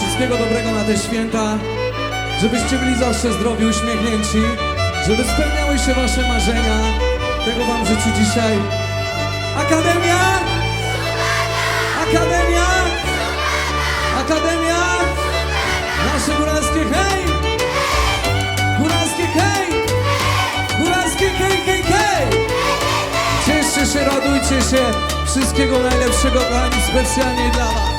wszystkiego dobrego na te święta, żebyście byli zawsze zdrowi, uśmiechnięci, żeby spełniały się wasze marzenia. Tego wam życzę dzisiaj. Akademia! Akademia! Akademia! Nasze góralskie hej! Góralskie hej! Góralskie hej, hej, hej! Cieszcie się, radujcie się. Wszystkiego najlepszego, kochani, specjalnie dla was.